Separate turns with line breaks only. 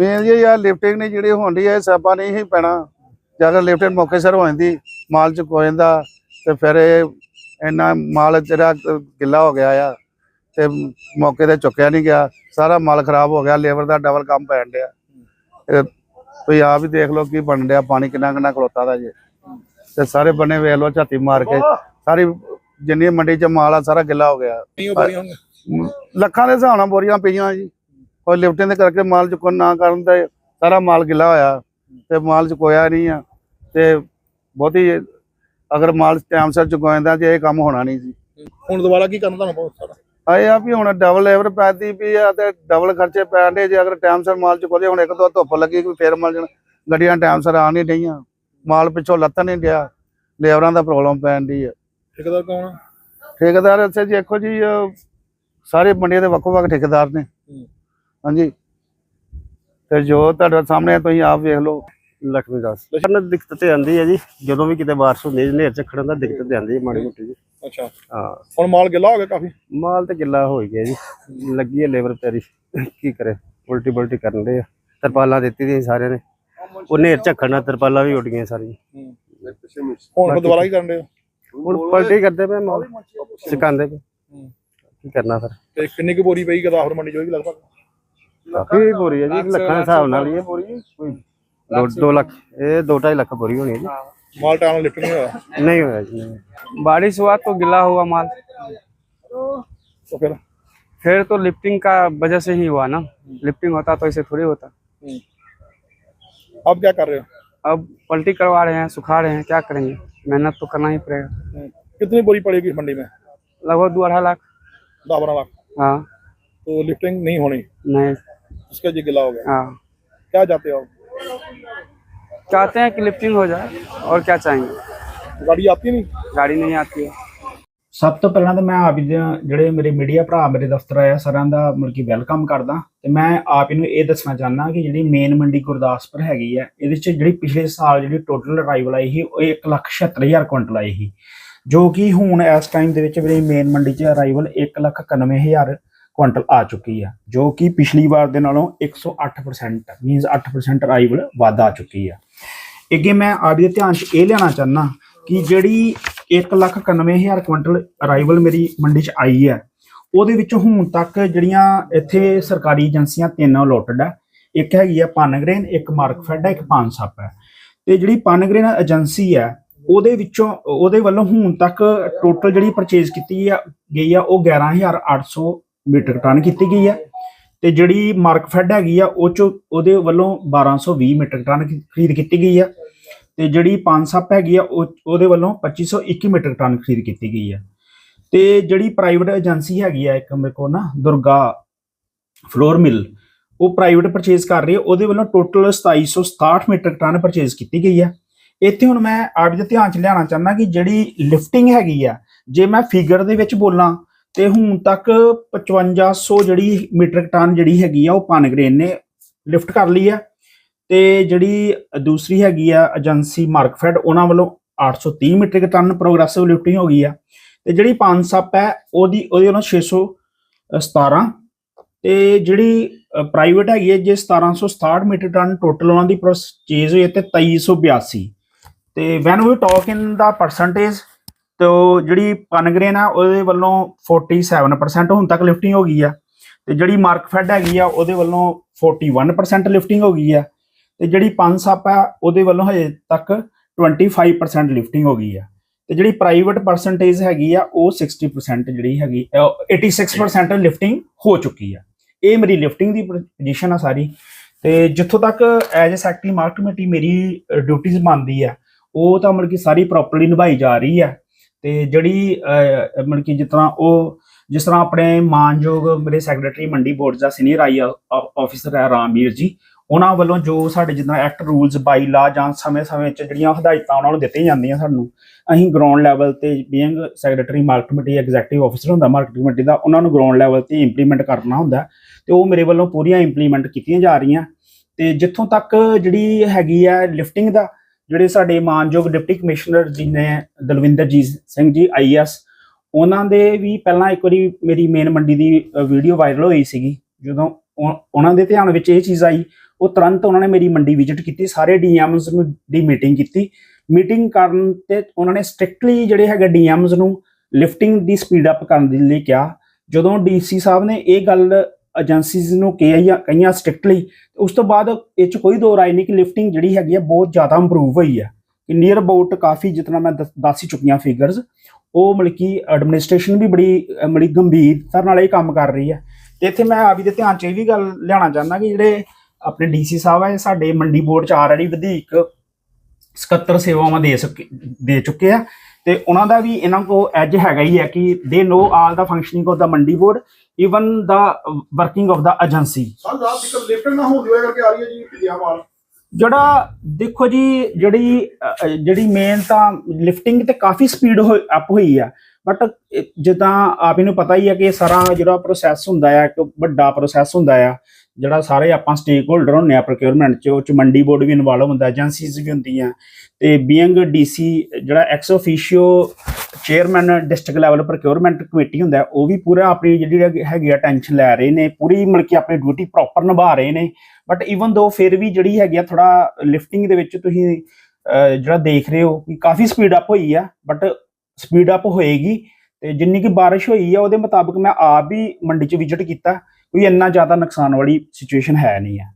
Main ਜੀ ਯਾਰ lifting ਨਹੀਂ ਜਿਹੜੀ ਹੁੰਦੀ ਹੈ ਸਾਪਾ ਨਹੀਂ ਹੀ ਪੈਣਾ। ਜੇ ਅਗਰ ਲਿਫਟਿੰਗ ਮੌਕੇ ਸਿਰ ਹੋ ਜਾਂਦੀ ਮਾਲ ਚ ਹੋ ਜਾਂਦਾ ਤੇ ਫਿਰ ਇਹ ਇੰਨਾ ਮਾਲ ਜਿਹੜਾ ਗਿੱਲਾ ਹੋ ਗਿਆ ਆ ਤੇ ਮੌਕੇ ਤੇ ਚੁੱਕਿਆ ਨਹੀਂ ਗਿਆ। ਸਾਰਾ ਮਾਲ ਖਰਾਬ ਹੋ ਗਿਆ ਲੇਬਰ ਦਾ ਡਬਲ ਕੰਮ ਪੈਣ ਡਿਆ। ਤੁਸੀਂ ਆਪ ਹੀ ਦੇਖ ਲਓ ਕੀ ਬਣ ਡਿਆ ਪਾਣੀ ਕਿੰਨਾ ਕਿੰਨਾ ਖਲੋਤਾ ਦਾ ਜੇ। ਤੇ ਸਾਰੇ ਬੰਨੇ ਵੇਖ ਲਓ ਝਾਤੀ ਮਾਰ ਕੇ ਸਾਰੀ ਜਿੰਨੀ ਮੰਡੀ ਚ ਮਾਲ ਆ ਸਾਰਾ ਗਿੱਲਾ ਹੋ ਗਿਆ। ਲੱਖਾਂ ਦੇ ਹਿਸਾਬ ਨਾਲ ਬੋਰੀਆਂ ਪਈਆਂ ਜੀ। ਕੋਈ ਲਿਫਟਿੰਗ ਦੇ ਕਰਕੇ ਮਾਲ ਚੁੱਕਣ ਨਾ ਕਰਨ ਤੇ ਸਾਰਾ ਮਾਲ ਗਿੱਲਾ ਹੋਇਆ ਤੇ ਮਾਲ ਚੁਕੋਇਆ ਨਹੀਂ ਆ ਤੇ ਬਹੁਤੀ ਅਗਰ ਮਾਲ ਟਾਈਮ ਸਿਰ ਚੁਕਾ ਜਾਂਦਾ ਤੇ ਇਹ ਕੰਮ ਹੋਣਾ ਨਹੀਂ ਸੀ।
ਹੁਣ ਦੁਬਾਰਾ ਕੀ ਕਰਨਾ ਤੁਹਾਨੂੰ ਬਹੁਤ ਸਾਰਾ?
ਆਏ ਆ ਵੀ ਹੁਣ ਡਬਲ ਲੇਬਰ ਪੈਦੀ ਵੀ ਆ ਤੇ ਡਬਲ ਖਰਚੇ ਪੈਣਦੇ ਜੇ ਅਗਰ ਟਾਈਮ ਸਿਰ ਮਾਲ ਚੁਕਾਉਂਦੇ ਹੁਣ ਇੱਕ ਦੋ ਧੁੱਪ ਲੱਗੀ ਕੋਈ ਫੇਰ ਮਲ ਜਾਣ। ਗੱਡੀਆਂ ਟਾਈਮ ਸਿਰ ਆ ਨਹੀਂ ਰਹੀਆਂ ਮਾਲ ਪਿੱਛੋਂ ਲੱਥ ਨਹੀਂ ਗਿਆ ਲੇਬਰਾਂ ਦਾ ਪ੍ਰੋਬਲਮ ਪੈਣ ਦੀ ਆ।
ਠੇਕੇਦਾਰ ਕੌਣ
ਠੇਕੇਦਾਰ ਇੱਥੇ ਜੀ ਦੇਖੋ ਜੀ ਸਾਰੇ ਮੰਡੀਆਂ ਦੇ ਵੱਖੋ ਵੱਖ ਠੇਕੇਦਾਰ ਨੇ। ਹਾਂਜੀ। ਤੇ ਜੋ ਤੁਹਾਡੇ ਸਾਹਮਣੇ ਤੁਸੀਂ ਆਪ ਵੇਖ ਲਓ।
ਲక్ష్ਮੀ ਦਾਸ ਸਾਨੂੰ ਦਿੱਕਤ ਤੇ ਆਂਦੀ ਹੈ ਜੀ। ਜਦੋਂ ਵੀ ਕਿਤੇ ਬਾਰਿਸ਼ ਹੁੰਦੀ ਹੈ ਨੇਰ ਝੱਖੜਨ ਦਾ ਦਿੱਕਤ ਤੇ ਆਂਦੀ ਹੈ ਮਾੜੀ ਮੋਟੀ ਜੀ।
ਅੱਛਾ।
ਹਾਂ।
ਹੁਣ ਮਾਲ ਗਿੱਲਾ ਹੋ ਗਿਆ ਕਾਫੀ?
ਮਾਲ ਤੇ ਗਿੱਲਾ ਹੋ ਹੀ ਗਿਆ ਜੀ। ਲੱਗੀ ਹੈ ਲੇਬਰ ਤੇਰੀ ਕੀ ਕਰੇ? ਉਲਟੀ ਬੁਲਟੀ ਕਰਨ ਦੇ ਤਰਪਾਲਾਂ ਦਿੱਤੀ ਦੀਆਂ ਸਾਰਿਆਂ ਨੇ। ਉਹ ਨੇਰ ਝੱਖਣ ਨਾਲ ਤਰਪਾਲਾਂ ਵੀ ਉੱਡ ਗਈਆਂ ਸਾਰੀਆਂ।
ਹੁਣ ਦੁਬਾਰਾ ਕੀ ਕਰਨ ਦੇ
ਹੁਣ ਪਲਟੀ ਕਰਦੇ ਪਏ ਮਾਲ। ਸਿਕਾਉਂਦੇ ਪਏ। ਕੀ ਕਰਨਾ ਫਿਰ?
ਤੇ ਕਿੰਨੀ ਕੁ ਬੋਰੀ ਪਈ ਗਦਾਫਰ ਮੰਡੀ ਚੋਂ ਲਗਭਗ?
ਕਾਫੀ ਬੋਰੀ ਹੈ ਜੀ ਲੱਖਾਂ ਦੇ ਹਿਸਾਬ ਨਾਲ ਹੀ ਇਹ ਬੋਰੀ ਕੋਈ 2 ਲੱਖ ਇਹ 2.5 ਲੱਖ ਬੋਰੀ ਹੋਣੀ ਹੈ ਜੀ
ਮਾਲ ਟਾਈਮ ਨਾਲ ਲਿਫਟ ਨਹੀਂ ਹੋਇਆ
ਨਹੀਂ ਹੋਇਆ ਜੀ ਨਹੀਂ।
बारिश हुआ तो गिला हुआ माल
तो फिर
फिर तो लिफ्टिंग का वजह से ही हुआ ना लिफ्टिंग होता तो ऐसे थोड़ी होता
अब क्या कर रहे हो
अब पलटी करवा रहे हैं सुखा रहे हैं क्या करेंगे मेहनत तो करना ही पड़ेगा
कितनी बोरी पड़ेगी मंडी में
लगभग दो अढ़ाई लाख
दस बारह लाख
हाँ
तो लिफ्टिंग नहीं होनी
नहीं
उसका जी गिला हो गया
हाँ
क्या चाहते हो आप
चाहते हैं कि लिफ्टिंग हो जाए और क्या चाहेंगे
गाड़ी आती नहीं
गाड़ी नहीं आती है
ਸਭ ਤੋਂ ਪਹਿਲਾਂ ਤਾਂ ਮੈਂ ਆਪ ਹੀ ਦੇ ਜਿਹੜੇ ਮੇਰੇ ਮੀਡੀਆ ਭਰਾ ਮੇਰੇ ਦਫ਼ਤਰ ਆਏ ਆ ਸਾਰਿਆਂ ਦਾ ਮਤਲਬ ਕਿ ਵੈਲਕਮ ਕਰਦਾ ਤੇ ਮੈਂ ਆਪ ਇਹਨੂੰ ਇਹ ਦੱਸਣਾ ਚਾਹੁੰਦਾ ਕਿ ਜਿਹੜੀ ਮੇਨ ਮੰਡੀ ਗੁਰਦਾਸਪੁਰ ਹੈਗੀ ਆ ਇਹਦੇ ਚ ਜਿਹੜੀ ਪਿਛਲੇ ਸਾਲ ਜਿਹੜੀ ਟੋਟਲ ਅਰਾਈਵਲ ਆਈ ਸੀ ਉਹ 176000 ਕੁਇੰਟਲ ਆਈ ਸੀ ਜੋ ਕਿ ਹੁਣ ਇਸ ਟਾਈਮ ਦੇ ਵਿੱਚ ਜਿਹੜੀ ਮੇਨ ਮੰਡੀ 'ਚ ਅਰਾਈਵਲ 191000 ਕੁਇੰਟਲ ਆ ਚੁੱਕੀ ਆ, ਜੋ ਕਿ ਪਿਛਲੀ ਵਾਰ ਦੇ ਨਾਲੋਂ 108% ਮੀਨਸ 8% ਅਰਾਈਵਲ ਵੱਧ ਆ ਚੁੱਕੀ ਆ। ਅੱਗੇ ਮੈਂ ਆਪ ਦੇ ਧਿਆਨ 'ਚ ਇਹ ਲੈਣਾ ਚਾਹੁੰਦਾ ਕਿ ਜਿਹੜੀ 191000 ਕੁਇੰਟਲ ਅਰਾਈਵਲ ਮੇਰੀ ਮੰਡੀ 'ਚ ਆਈ ਹੈ ਉਹਦੇ ਵਿੱਚ ਹੁਣ ਤੱਕ ਜਿਹੜੀਆਂ ਇੱਥੇ ਸਰਕਾਰੀ ਏਜੰਸੀਆਂ ਤਿੰਨ ਅਲੋਟਡ ਹੈ ਇੱਕ ਹੈਗੀ ਆ ਪਾਨਗ੍ਰੇਨ ਇੱਕ ਮਾਰਕਫੈਡ ਹੈ ਇੱਕ ਪਾਨਸਪ ਹੈ ਤੇ ਜਿਹੜੀ ਪਾਨਗ੍ਰੇਨ ਏਜੰਸੀ ਹੈ ਉਹਦੇ ਵਿੱਚੋਂ, ਉਹਦੇ ਵੱਲੋਂ ਹੁਣ ਤੱਕ ਟੋਟਲ ਜਿਹੜੀ ਪਰਚੇਜ਼ ਕੀਤੀ ਆ, ਗਈ ਆ, ਉਹ 11800 ਮੀਟਰ ਟਨ ਕੀਤੀ ਗਈ ਹੈ ਤੇ ਜਿਹੜੀ ਮਾਰਕਫੈਡ ਹੈਗੀ ਆ, ਉਹ ਚੋਂ ਉਹਦੇ ਵੱਲੋਂ 1220 ਮੀਟਰ ਟਨ ਖਰੀਦ ਕੀਤੀ ਗਈ ਆ ਤੇ ਜਿਹੜੀ ਪਾਨਸਪ ਹੈਗੀ ਆ, ਉਹ, ਉਹਦੇ ਵੱਲੋਂ 2521 ਮੀਟਰ ਟਨ ਖਰੀਦ ਕੀਤੀ ਗਈ ਹੈ ਤੇ ਜਿਹੜੀ ਪ੍ਰਾਈਵੇਟ ਏਜੰਸੀ ਹੈਗੀ ਆ, ਇੱਕ ਮੇਰੇ ਕੋਲ ਨਾ ਦੁਰਗਾ ਫਲੋਰ ਮਿਲ, ਉਹ ਪ੍ਰਾਈਵੇਟ ਪਰਚੇਜ਼ ਕਰ ਰਹੀ ਹੈ ਉਹਦੇ ਵੱਲੋਂ ਟੋਟਲ 2767 ਮੀਟਰ ਟਨ ਪਰਚੇਜ਼ ਕੀਤੀ ਗਈ ਹੈ ਇੱਥੇ ਹੁਣ ਮੈਂ ਆਪ ਦੇ ਧਿਆਨ ਚ ਲਿਆਉਣਾ ਚਾਹੁੰਦਾ ਕਿ ਜਿਹੜੀ ਲਿਫਟਿੰਗ ਹੈਗੀ ਆ, ਜੇ ਮੈਂ ਫਿਗਰ ਦੇ ਵਿੱਚ ਬੋਲਾਂ ਤੇ ਹੁਣ ਤੱਕ 5500 ਜਿਹੜੀ ਮੀਟਰ ਟਨ ਜਿਹੜੀ ਹੈਗੀ ਆ ਉਹ ਪਾਨਗ੍ਰੇਨ ਨੇ ਲਿਫਟ ਕਰ ਲਈ ਆ। ਤੇ ਜਿਹੜੀ ਦੂਸਰੀ ਹੈਗੀ ਆ ਏਜੰਸੀ ਮਾਰਕਫੈਡ, ਉਹਨਾਂ ਵੱਲੋਂ 830 ਮੀਟ੍ਰਿਕ ਟਨ ਪ੍ਰੋਗਰੈਸਿਵ ਲਿਫਟਿੰਗ ਹੋ ਗਈ ਆ। ਤੇ ਜਿਹੜੀ ਪਾਨਸਪ ਹੈ, ਉਹਦੀ, ਉਹਦੇ ਵੱਲੋਂ 617 ਤੇ ਜਿਹੜੀ ਪ੍ਰਾਈਵੇਟ ਹੈਗੀ ਹੈ ਜੇ 1767 ਮੀਟਰ ਟਨ ਟੋਟਲ ਉਹਨਾਂ ਦੀ ਪਰਚੇਜ਼ ਹੋਈ ਹੈ ਤੇ 2382 ਤੇ when we talk in the percentage ਤੇ ਉਹ ਜਿਹੜੀ ਪਨਗਰੇਨ ਆ ਉਹਦੇ ਵੱਲੋਂ 47% ਹੁਣ ਤੱਕ ਲਿਫਟਿੰਗ ਹੋ ਗਈ ਆ। ਤੇ ਜਿਹੜੀ ਮਾਰਕਫੈਡ ਹੈਗੀ ਆ, ਉਹਦੇ ਵੱਲੋਂ 41% ਲਿਫਟਿੰਗ ਹੋ ਗਈ ਆ। ਤੇ ਜਿਹੜੀ ਪੰਸਪ ਆ, ਉਹਦੇ ਵੱਲੋਂ ਹਜੇ ਤੱਕ 25% ਲਿਫਟਿੰਗ ਹੋ ਗਈ ਆ। ਤੇ ਜਿਹੜੀ ਪ੍ਰਾਈਵੇਟ ਪਰਸੈਂਟੇਜ ਹੈਗੀ ਆ, ਉਹ 60% ਜਿਹੜੀ ਹੈਗੀ, ਅਹ 86% ਲਿਫਟਿੰਗ ਹੋ ਚੁੱਕੀ ਆ। ਇਹ ਮੇਰੀ ਲਿਫਟਿੰਗ ਦੀ ਪੋਜੀਸ਼ਨ ਆ ਸਾਰੀ। ਤੇ ਜਿੱਥੋਂ ਤੱਕ ਐਜ਼ ਅ ਸੈਕਟਰੀ ਮਾਰਕਟ ਕਮੇਟੀ ਮੇਰੀ ਡਿਊਟੀਜ਼ ਬਣਦੀ ਆ, ਉਹ ਤਾਂ ਮਤਲਬ ਕਿ ਸਾਰੀ ਪ੍ਰੋਪਰਲੀ ਨਿਭਾਈ ਜਾ ਰਹੀ ਆ। ਤੇ ਜਿਹੜੀ ਮਤਲਬ ਕਿ ਜਿਸ ਤਰ੍ਹਾਂ ਉਹ, ਜਿਸ ਤਰ੍ਹਾਂ ਆਪਣੇ ਮਾਨਯੋਗ ਮੇਰੇ ਸੈਕਟਰੀ ਮੰਡੀ ਬੋਰਡ ਦਾ ਸੀਨੀਅਰ ਆਈ ਆਫੀਸਰ ਹੈ ਰਾਮਵੀਰ ਜੀ, ਉਹਨਾਂ ਵੱਲੋਂ ਜੋ ਸਾਡੇ ਜਿੱਦਾਂ ਐਕਟ ਰੂਲਸ ਬਾਈ ਲਾ ਜਾਂ ਸਮੇਂ-ਸਮੇਂ 'ਚ ਜਿਹੜੀਆਂ ਹਦਾਇਤਾਂ ਉਹਨਾਂ ਨੂੰ ਦਿੱਤੀਆਂ ਜਾਂਦੀਆਂ ਸਾਨੂੰ, ਅਸੀਂ ਗਰਾਊਂਡ ਲੈਵਲ ਤੇ being secretary market committee executive officer ਹੁੰਦਾ ਮਾਰਕੀਟ ਕਮੇਟੀ ਦਾ, ਉਹਨਾਂ ਨੂੰ ਗਰਾਊਂਡ ਲੈਵਲ ਤੇ ਇੰਪਲੀਮੈਂਟ ਕਰਨਾ ਹੁੰਦਾ ਤੇ ਉਹ ਮੇਰੇ ਵੱਲੋਂ ਪੂਰੀਆਂ ਇੰਪਲੀਮੈਂਟ ਕੀਤੀਆਂ ਜਾ ਰਹੀਆਂ, ਤੇ ਜਿੱਥੋਂ ਤੱਕ ਜਿਹੜੀ ਹੈਗੀ ਆ ਲਿਫਟਿੰਗ ਦਾ ਜਿਹੜੇ ਸਾਡੇ ਮਾਨਯੋਗ ਡਿਪਟੀ ਕਮਿਸ਼ਨਰ ਜੀ ਨੇ, ਦਲਵਿੰਦਰ ਜੀ ਸਿੰਘ ਜੀ ਆਈਐਸ ਉਹਨਾਂ ਦੇ ਵੀ ਪਹਿਲਾਂ ਇੱਕ ਵਾਰੀ ਮੇਰੀ ਮੇਨ ਮੰਡੀ ਦੀ ਵੀਡੀਓ ਵਾਇਰਲ ਹੋਈ ਸੀਗੀ। ਜਦੋਂ ਉਹਨਾਂ ਦੇ ਧਿਆਨ ਵਿੱਚ ਇਹ ਚੀਜ਼ ਆਈ, ਉਹ ਤੁਰੰਤ ਉਹਨਾਂ ਨੇ ਮੇਰੀ ਮੰਡੀ ਵਿਜ਼ਿਟ ਕੀਤੀ, ਸਾਰੇ ਡੀਐਮਸ ਨੂੰ ਦੀ ਮੀਟਿੰਗ ਕੀਤੀ। ਮੀਟਿੰਗ ਕਰਨ ਤੇ ਉਹਨਾਂ ਨੇ ਸਟ੍ਰਿਕਟਲੀ ਜਿਹੜੇ ਹੈਗੇ ਡੀਐਮਸ ਨੂੰ ਲਿਫਟਿੰਗ ਦੀ ਸਪੀਡ ਅਪ ਕਰਨ ਦੇ ਲਈ ਕਿਹਾ। ਜਦੋਂ ਡੀਸੀ ਸਾਹਿਬ ਨੇ ਇਹ ਗੱਲ ਏਜੰਸੀਜ਼ ਨੂੰ ਕਹੀ ਕਈਆਂ ਸਟ੍ਰਿਕਟਲੀ ਉਸ ਤੋਂ ਬਾਅਦ ਇਹ ਚ ਕੋਈ ਦੋ ਰਾਏ ਨਹੀਂ ਕਿ ਲਿਫਟਿੰਗ ਜਿਹੜੀ ਹੈਗੀ ਆ ਬਹੁਤ ਜ਼ਿਆਦਾ ਇੰਪਰੂਵ ਹੋਈ ਹੈ ਕਿ ਨੀਅਰ ਅਬਾਊਟ ਕਾਫੀ ਜਿਤਨਾ ਮੈਂ ਦੱਸ ਦੱਸ ਹੀ ਚੁੱਕੀਆਂ ਫਿਗਰਸ ਉਹ ਮਤਲਬ ਕਿ ਐਡਮਿਨਿਸਟ੍ਰੇਸ਼ਨ ਵੀ ਬੜੀ ਅਹ, ਬੜੀ ਗੰਭੀਰਤਾ ਨਾਲ ਇਹ ਕੰਮ ਕਰ ਰਹੀ ਹੈ ਤੇ ਇੱਥੇ ਮੈਂ ਆਪ ਹੀ ਦੇ ਧਿਆਨ 'ਚ ਇਹ ਵੀ ਗੱਲ ਲਿਆਉਣਾ ਚਾਹੁੰਦਾ ਕਿ ਜਿਹੜੇ ਆਪਣੇ ਡੀਸੀ ਸਾਹਿਬ ਹੈ ਸਾਡੇ ਮੰਡੀ ਬੋਰਡ 'ਚ ਆਲਰੇਡੀ ਵਧੇਕ 77 ਸੇਵਾਵਾਂ ਦੇ ਸਕੇ ਦੇ ਚੁੱਕੇ ਆ। ਤੇ ਉਹਨਾਂ ਦਾ ਵੀ ਇਹਨਾਂ ਕੋ ਐਜ ਹੈਗਾ ਹੀ ਹੈ ਕਿ ਦੇ ਨੋ ਆਲ ਦਾ ਫੰਕਸ਼ਨਿੰਗ ਆਫ ਦਾ ਮੰਡੀ ਬੋਰਡ ਇਵਨ ਦਾ ਵਰਕਿੰਗ ਆਫ ਦਾ ਏਜੰਸੀ
ਸਰ ਰਾਤ ਤੱਕ ਲਿਫਟਿੰਗ ਨਾ ਹੁੰਦੀ ਹੋਏ ਕਰਕੇ ਆ ਰਹੀ ਹੈ ਜੀ ਪਿਆ ਮਾਲ।
ਜਿਹੜਾ ਦੇਖੋ ਜੀ ਜਿਹੜੀ ਜਿਹੜੀ ਮੇਨ ਤਾਂ ਲਿਫਟਿੰਗ ਤੇ ਕਾਫੀ ਸਪੀਡ ਅਪ ਹੋਈ ਆ। ਬਟ ਜਿੱਦਾਂ ਆਪ ਹੀ ਨੂੰ ਪਤਾ ਹੀ ਹੈ ਕਿ ਇਹ ਸਾਰਾ ਜਿਹੜਾ ਪ੍ਰੋਸੈਸ ਹੁੰਦਾ ਆ ਇੱਕ ਵੱਡਾ ਪ੍ਰੋਸੈਸ ਹੁੰਦਾ ਆ। ਜਿਹੜਾ ਸਾਰੇ ਆਪਾਂ ਸਟੇਕ ਹੋਲਡਰ ਹੁੰਨੇ ਆ ਪ੍ਰੋਕਿਉਰਮੈਂਟ ਚ, ਉਹ ਚ ਮੰਡੀ ਬੋਰਡ ਵੀ ਇਨਵੋਲਵ ਹੁੰਦਾ ਏਜੰਸੀਜ਼ ਵੀ ਹੁੰਦੀਆਂ। ਤੇ ਬੀਇੰਗ ਡੀਸੀ ਜਿਹੜਾ ex officio chairman district level procurement committee ਹੁੰਦਾ, ਉਹ ਵੀ ਪੂਰਾ ਆਪਣੀ ਜਿਹੜੀ ਹੈਗੀ- ਆ ਟੈਨਸ਼ਨ ਲੈ ਰਹੇ ਨੇ, ਪੂਰੀ ਮਤਲਬ ਕਿ ਆਪਣੀ ਡਿਊਟੀ ਪ੍ਰੋਪਰ ਨਿਭਾ ਰਹੇ ਨੇ। ਬਟ ਇਵਨ ਦੋ ਫਿਰ ਵੀ ਜਿਹੜੀ ਹੈਗੀ ਆ ਥੋੜਾ ਲਿਫਟਿੰਗ ਦੇ ਵਿੱਚ ਤੁਸੀਂ ਜਿਹੜਾ ਦੇਖ ਰਹੇ ਹੋ ਕਿ ਕਾਫੀ ਸਪੀਡ ਅਪ ਹੋਈ ਆ ਬਟ ਸਪੀਡ ਅਪ ਹੋਏਗੀ। ਤੇ ਜਿੰਨੀ ਕਿ ਬਾਰਿਸ਼ ਹੋਈ ਆ, ਉਹਦੇ ਮੁਤਾਬਕ ਮੈਂ ਆਪ ਵੀ ਮੰਡੀ 'ਚ ਵਿਜ਼ਿਟ ਕੀਤਾ। ਕੋਈ ਇੰਨਾ ਜ਼ਿਆਦਾ ਨੁਕਸਾਨ ਵਾਲੀ ਸਿਚੁਏਸ਼ਨ ਹੈ ਨਹੀਂ ਹੈ।